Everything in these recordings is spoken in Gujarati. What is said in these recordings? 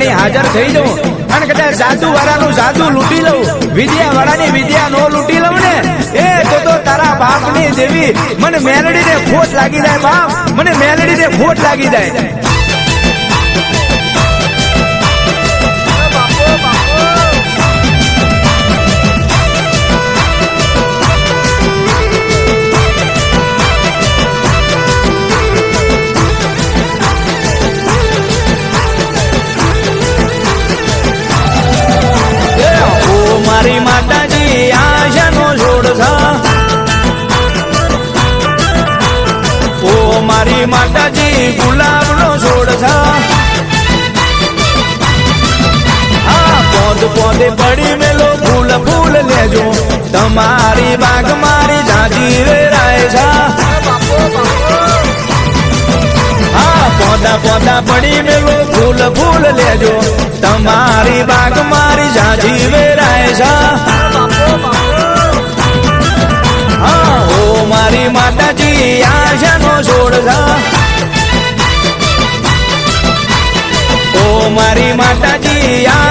હાજર થઈ જાઉં. અને કદાચ સાધુ વાળાનું સાધુ લૂંટી લઉં. વિદ્યા વાળાની વિદ્યા નો લૂંટી લઉં ને. એ તો તો તારા બાપની દેવી. મને મેલડી ને ખોટ લાગી જાય બાપ. મને મેલડીને ખોટ લાગી જાય. મારી માતાજી ગુલાબનો છોડ હા પોદ પડી મેલો ફૂલ ફૂલ લેજો. તમારી બાગ મારી જાજી વેરાય છે. પડી મેલો ફૂલ ફૂલ લેજો. તમારી બાગ મારી જાજી વેરાય છે. મારી માતાજી આશાનો છોડ છે ઓ મારી માતાજી આશાનો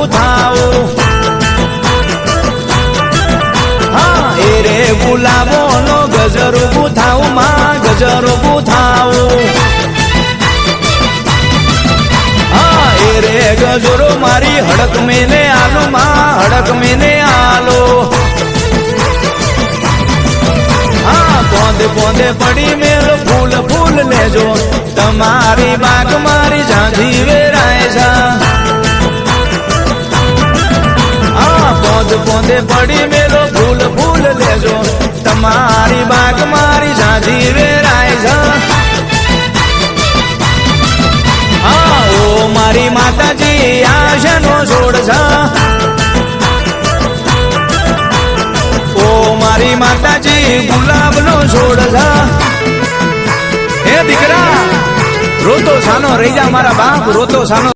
ગુથાવ હા, એ રે ગુલાબો નો ગજરો ગુથાવમાં ગજરો ગુથાવ હા, એ રે ગજરો મારી હડક મેને આલો, માં હડક મેને આલો. હા, પોંદે પોંદે પડી મેલ ફૂલ ફૂલ લેજો. તમારી બાગ હા પોંદ પડી મેલો, ફૂલ ફૂલ લેજો. તમારી બાગ મારી ઝાંઝી વેરાય છે. ઓ મારી માતાજી આશાનો છોડ છે? ઓ મારી માતાજી, ગુલાબનો છોડ છે. હે દીકરા, રોતો સાનો રહી જા મારા બાપ, રોતો સાનો